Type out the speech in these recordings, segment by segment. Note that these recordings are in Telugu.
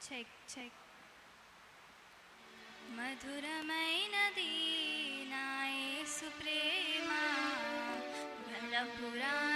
చెక్ చెక్ మధురమైనది నాయసు ప్రేమ బలపురానిది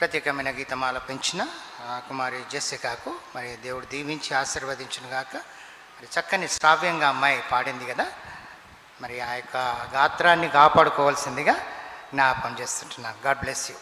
ప్రత్యేకమైన గీతమాల పెంచిన కుమారి జెస్సికాకు మరి దేవుడు దీవించి ఆశీర్వదించును గాక. మరి చక్కని శ్రావ్యంగా అమ్మాయి పాడింది కదా. మరి ఆ యొక్క గాత్రాన్ని కాపాడుకోవాల్సిందిగా జ్ఞాపం చేస్తుంటున్నాను. God bless you.